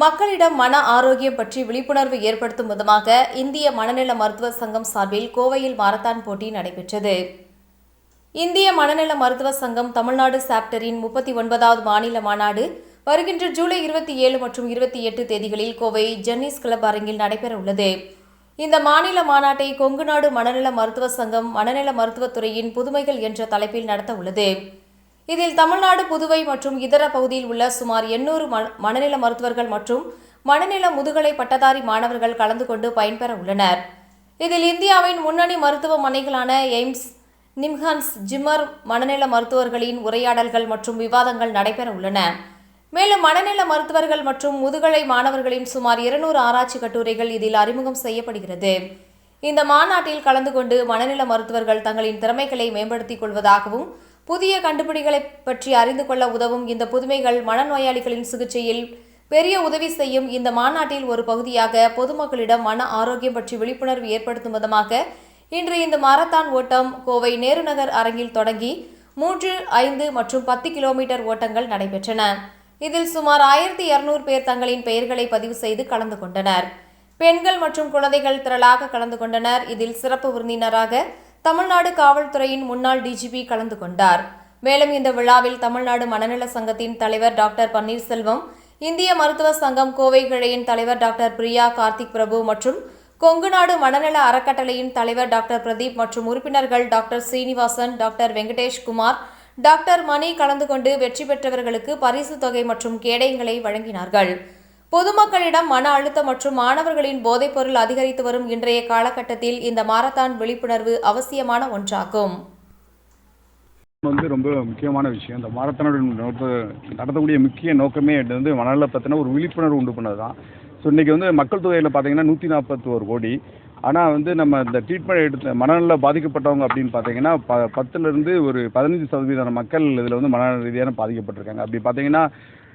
மக்களிடம் மன ஆரோக்கியம் பற்றி விழிப்புணர்வு ஏற்படுத்தும் விதமாக இந்திய மனநல மருத்துவ சங்கம் சார்பில் கோவையில் மாரத்தான் போட்டி நடைபெற்றது. இந்திய மனநல மருத்துவ சங்கம் தமிழ்நாடு சாப்டரின் முப்பத்தி ஒன்பதாவது மாநில மாநாடு வருகின்ற ஜூலை இருபத்தி ஏழு மற்றும் இருபத்தி எட்டு தேதிகளில் கோவை ஜென்னிஸ் கிளப் அரங்கில் நடைபெற உள்ளது. இந்த மாநில மாநாட்டை கொங்கு நாடு மனநல மருத்துவ சங்கம் மனநல மருத்துவத்துறையின் புதுமைகள் என்ற தலைப்பில் நடத்த உள்ளது. இதில் தமிழ்நாடு புதுவை மற்றும் இதர பகுதியில் உள்ள சுமார் எண்ணூறு மனநல மருத்துவர்கள் மற்றும் மனநல முதுகலை பட்டதாரி மாணவர்கள் கலந்து கொண்டு பயன்பெற உள்ளனர். இதில் இந்தியாவின் முன்னணி மருத்துவமனைகளான எய்ம்ஸ் நிம்ஹான்ஸ் ஜிம்மர் மனநல மருத்துவர்களின் உரையாடல்கள் மற்றும் விவாதங்கள் நடைபெற உள்ளன. மேலும் மனநல மருத்துவர்கள் மற்றும் முதுகலை மாணவர்களின் சுமார் இருநூறு ஆராய்ச்சி கட்டுரைகள் இதில் அறிமுகம் செய்யப்படுகிறது. இந்த மாநாட்டில் கலந்து கொண்டு மனநல மருத்துவர்கள் தங்களின் திறமைகளை மேம்படுத்திக் கொள்வதாகவும் புதிய கண்டுபிடிகளை பற்றி அறிந்து கொள்ள உதவும் இந்த புதுமைகள் மனநோயாளிகளின் சிகிச்சையில் பெரிய உதவி செய்யும். இந்த மாநாட்டில் ஒரு பகுதியாக பொதுமக்களிடம் மன ஆரோக்கியம் பற்றி விழிப்புணர்வு ஏற்படுத்தும் விதமாக இன்று இந்த மாரத்தான் ஓட்டம் கோவை நேருநகர் அரங்கில் தொடங்கி மூன்று ஐந்து மற்றும் பத்து கிலோமீட்டர் ஓட்டங்கள் நடைபெற்றன. இதில் சுமார் ஆயிரத்தி இருநூறு பேர் தங்களின் பெயர்களை பதிவு செய்து கலந்து கொண்டனர். பெண்கள் மற்றும் குழந்தைகள் திரளாக கலந்து கொண்டனர். இதில் சிறப்பு விருந்தினராக தமிழ்நாடு காவல்துறையின் முன்னாள் டிஜிபி கலந்து கொண்டார். மேலும் இந்த விழாவில் தமிழ்நாடு மனநல சங்கத்தின் தலைவர் டாக்டர் பன்னீர்செல்வம் இந்திய மருத்துவ சங்கம் கோவை கிளையின் தலைவர் டாக்டர் பிரியா கார்த்திக் பிரபு மற்றும் கொங்குநாடு மனநல அறக்கட்டளையின் தலைவர் டாக்டர் பிரதீப் மற்றும் உறுப்பினர்கள் doctor Srinivasan doctor Venkatesh Kumar doctor Mani கலந்து கொண்டு வெற்றி பெற்றவர்களுக்கு பரிசு தொகை மற்றும் கேடயங்களை வழங்கினார்கள். பொதுமக்களிடம் மன அழுத்தம் மற்றும் மாணவர்களின் போதைப்பொருள் அதிகரித்து வரும் இன்றைய காலகட்டத்தில் இந்த மாரத்தான் விழிப்புணர்வு அவசியமான ஒன்றாகும். வந்து ரொம்ப முக்கியமான விஷயம். இந்த மாரத்தானோட நோக்க நடத்தக்கூடிய முக்கிய நோக்கமே வந்து மனநல பற்றின ஒரு விழிப்புணர்வு உண்டு பண்ணது தான் ஸோ இன்றைக்கி வந்து மக்கள் தொகையில் பார்த்தீங்கன்னா நூற்றி நாற்பத்தோரு கோடி. ஆனால் வந்து நம்ம இந்த ட்ரீட்மெண்ட் எடுத்த மனநல பாதிக்கப்பட்டவங்க அப்படின்னு பார்த்தீங்கன்னா ப பத்துலேருந்து ஒரு பதினஞ்சு சதவீதம் மக்கள் இதில் வந்து மனநல ரீதியான பாதிக்கப்பட்டிருக்காங்க. அப்படி பார்த்தீங்கன்னா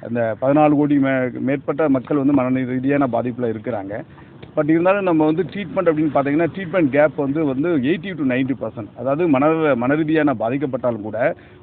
அந்த பதினாலு கோடி மே மேற்பட்ட மக்கள் வந்து மன ரீதியான பாதிப்பில் இருக்கிறாங்க. பட் இருந்தாலும் நம்ம வந்து ட்ரீட்மெண்ட் அப்படின்னு பார்த்தீங்கன்னா ட்ரீட்மெண்ட் கேப் வந்து வந்து எயிட்டி டு நைன்ட்டி பர்சன்ட் அதாவது மன மனரீதியான பாதிக்கப்பட்டாலும் கூட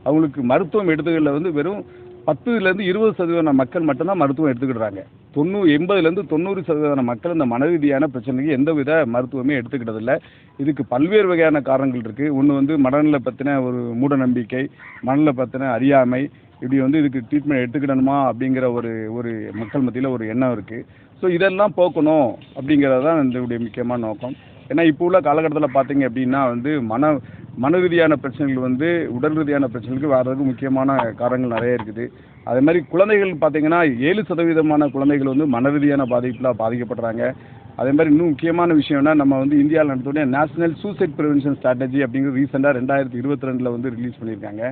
அவங்களுக்கு மருத்துவம் எடுத்துகளில் வந்து வெறும் பத்துலேருந்து இருபது சதவீதம் மக்கள் மட்டும்தான் மருத்துவம் எடுத்துக்கிடுறாங்க. தொண்ணூறு எண்பதுலேருந்து தொண்ணூறு சதவீதம் மக்கள் இந்த மனரீதியான பிரச்சனைக்கு எந்தவித மருத்துவமே எடுத்துக்கிட்டதில்ல. இதுக்கு பல்வேறு வகையான காரணங்கள் இருக்குது ஒன்று வந்து மனநல பற்றின ஒரு மூட நம்பிக்கை மனநல பற்றின அறியாமை இப்படி வந்து இதுக்கு ட்ரீட்மெண்ட் எடுத்துக்கிடணுமா அப்படிங்கிற ஒரு ஒரு மக்கள் மத்தியில் ஒரு எண்ணம் இருக்குது ஸோ இதெல்லாம் போக்கணும் அப்படிங்கிறது தான் இதனுடைய முக்கியமான நோக்கம். ஏன்னா இப்போ உள்ள காலகட்டத்தில் பார்த்தீங்க அப்படின்னா வந்து மன மன ரீதியான பிரச்சனைகள் வந்து உடல் ரீதியான பிரச்சனைகளுக்கு வர்றதுக்கு முக்கியமான காரணங்கள் நிறைய இருக்குது. அதே மாதிரி குழந்தைகள் பார்த்தீங்கன்னா ஏழு சதவீதமான குழந்தைகள் வந்து மன ரீதியான பாதிப்பில் பாதிக்கப்படுறாங்க. அதே மாதிரி இன்னும் முக்கியமான விஷயம்னா நம்ம வந்து இந்தியாவில் நடத்தக்கூடிய நேஷனல் சூசைட் ப்ரிவென்ஷன் ஸ்ட்ராட்டஜி அப்படிங்கிறது ரீசெண்டாக ரெண்டாயிரத்தி இருபத்தி ரெண்டில் வந்து ரிலீஸ் பண்ணியிருக்காங்க.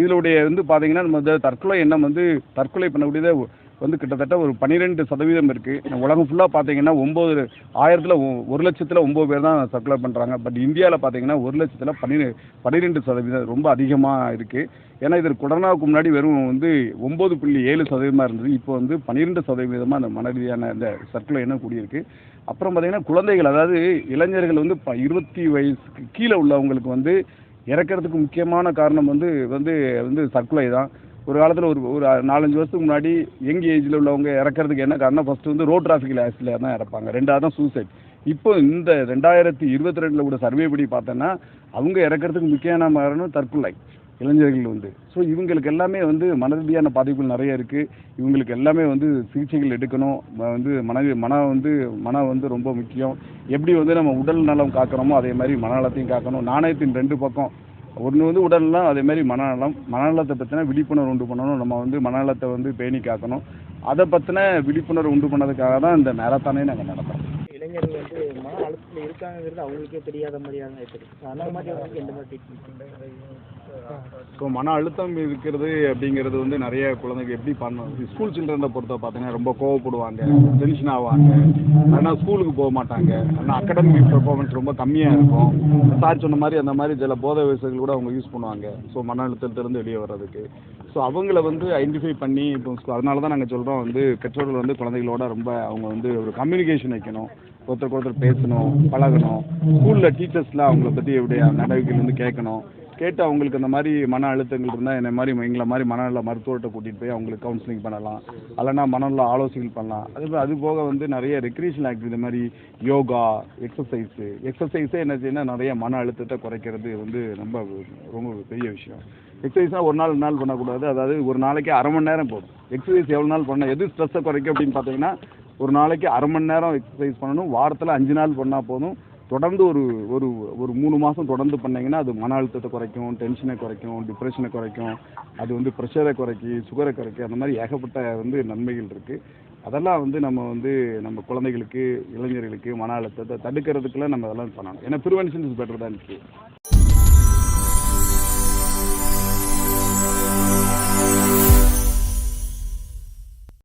இதனுடைய வந்து பார்த்தீங்கன்னா நம்ம தற்கொலை எண்ணம் வந்து தற்கொலை பண்ணக்கூடியதை வந்து கிட்டத்தட்ட ஒரு பன்னிரெண்டு சதவீதம் இருக்குது உலகம் ஃபுல்லாக பார்த்தீங்கன்னா ஒம்பது ஆயிரத்தில் ஒரு லட்சத்தில் ஒம்பது பேர் தான் சர்க்குலர் பண்ணுறாங்க பட் இந்தியாவில் பார்த்தீங்கன்னா ஒரு லட்சத்தில் பன்னிரெ பன்னிரெண்டு சதவீதம் ரொம்ப அதிகமாக இருக்குது ஏன்னா இது கொரோனாவுக்கு முன்னாடி வெறும் வந்து ஒம்பது புள்ளி ஏழு சதவீதமாக இருந்தது. இப்போ வந்து பன்னிரெண்டு சதவீதமாக அந்த மன ரீதியான இந்த சர்க்குலர் என்ன கூடியிருக்கு. அப்புறம் பார்த்தீங்கன்னா குழந்தைகள் அதாவது இளைஞர்கள் வந்து ப இருபத்தி வயசுக்கு கீழே உள்ளவங்களுக்கு வந்து இறக்கிறதுக்கு முக்கியமான காரணம் வந்து வந்து வந்து சர்க்குலை தான். ஒரு காலத்தில் ஒரு ஒரு நாலஞ்சு வருஷத்துக்கு முன்னாடி யங் ஏஜில் உள்ளவங்க இறக்கிறதுக்கு என்ன காரணம் ஃபஸ்ட்டு வந்து ரோட் டிராஃபிக்கில் ஆக்சிடென்ட் தான் இறப்பாங்க. ரெண்டாவது தான் சூசைட் இப்போ இந்த ரெண்டாயிரத்தி இருபத்தி ரெண்டில் கூட சர்வே படி பார்த்தோன்னா அவங்க இறக்கிறதுக்கு முக்கியமான காரணம் தற்கொலை இளைஞர்கள் வந்து. ஸோ இவங்களுக்கு எல்லாமே வந்து மன ரீதியான பாதிப்புகள் நிறைய இருக்குது இவங்களுக்கு எல்லாமே வந்து சிகிச்சைகள் எடுக்கணும். வந்து மன மன வந்து மனம் வந்து ரொம்ப முக்கியம். எப்படி வந்து நம்ம உடல் நலம் காக்கிறோமோ அதே மாதிரி மனநலத்தையும் காக்கணும். நாணயத்தின் ரெண்டு பக்கம் ஒன்று வந்து உடல்நலம் அதே மாதிரி மனநலம் மனநலத்தை பற்றின விழிப்புணர்வு உண்டு பண்ணணும். நம்ம வந்து மனநலத்தை வந்து பேணி காக்கணும். அதை பற்றின விழிப்புணர்வு உண்டு பண்ணதுக்காக தான் இந்த மேரத்தானே நாங்கள் நடத்துகிறோம் இளைஞர்கள் வந்து மன அழுத்தத்தில் இருக்காங்கிறது அவங்களுக்கே தெரியாத மாதிரியான இருக்குது அந்த மாதிரி எந்த மாதிரி ட்ரீட்மெண்ட் ஸோ மன அழுத்தம் இருக்கிறது அப்படிங்கிறது வந்து நிறைய குழந்தைங்க எப்படி பண்ணணும் ஸ்கூல் சில்ட்ரனை பொறுத்த பார்த்தீங்கன்னா ரொம்ப கோவப்படுவாங்க டென்ஷன் ஆவாங்க. ஆனால் ஸ்கூலுக்கு போக மாட்டாங்க. ஆனால் அகாடமிக் பெர்ஃபார்மன்ஸ் ரொம்ப கம்மியாக இருக்கும். சார் சொன்ன மாதிரி அந்த மாதிரி சில போதை வயசுகள் கூட அவங்க யூஸ் பண்ணுவாங்க. ஸோ மன அழுத்தத்திலிருந்து வெளியே வர்றதுக்கு. ஸோ அவங்கள வந்து ஐடென்டிஃபை பண்ணி இப்போ அதனால தான் நாங்கள் சொல்கிறோம் வந்து பெற்றோர்கள் வந்து குழந்தைகளோட ரொம்ப அவங்க வந்து ஒரு கம்யூனிகேஷன் வைக்கணும். ஒருத்தருக்கு ஒருத்தர் பேசணும் பழகணும். ஸ்கூலில் டீச்சர்ஸ்லாம் அவங்கள பற்றி எப்படி நடவடிக்கைகள் வந்து கேட்கணும்? கேட்டு அவங்களுக்கு அந்த மாதிரி மன அழுத்தங்கள் இருந்தால் என்னை மாதிரி எங்களை மாதிரி மனநல மருத்துவர்கிட்ட கூட்டிகிட்டு போய் அவங்களுக்கு கவுன்சிலிங் பண்ணலாம். இல்லைன்னா மனநல ஆலோசனைகள் பண்ணலாம். அது அது போக வந்து நிறைய ரெக்ரியேஷனல் ஆக்டிவிட்டி இந்த மாதிரி யோகா எக்ஸசைஸு எக்ஸசைஸே என்ன செய்யணும் நிறைய மன அழுத்தத்தை குறைக்கிறது வந்து ரொம்ப ரொம்ப பெரிய விஷயம். எக்ஸசைஸ்னால் ஒரு நாள் ரெண்டு நாள் பண்ணக்கூடாது. அதாவது ஒரு நாளைக்கு அரை மணி நேரம் போதும். எக்ஸசைஸ் எவ்வளோ நாள் பண்ணால் எது ஸ்ட்ரெஸ்ஸை குறைக்கும் அப்படின்னு பார்த்தீங்கன்னா ஒரு நாளைக்கு அரை மணி நேரம் எக்ஸசைஸ் பண்ணணும். வாரத்தில் அஞ்சு நாள் பண்ணால் போதும். தொடர்ந்து ஒரு ஒரு ஒரு மூணு மாதம் தொடர்ந்து பண்ணிங்கன்னா அது மன அழுத்தத்தை குறைக்கும் டென்ஷனை குறைக்கும் டிப்ரெஷனை குறைக்கும் அது வந்து ப்ரெஷரை குறைக்கி சுகரை குறைக்கும் அந்த மாதிரி ஏகப்பட்ட வந்து நன்மைகள் இருக்குது அதெல்லாம் வந்து நம்ம வந்து நம்ம குழந்தைகளுக்கு இளைஞர்களுக்கு மன அழுத்தத்தை தடுக்கிறதுக்குலாம் நம்ம அதெல்லாம் பண்ணணும். ஏன்னா ப்ரிவென்ஷன் இஸ் பெட்டர் தான் இருக்குது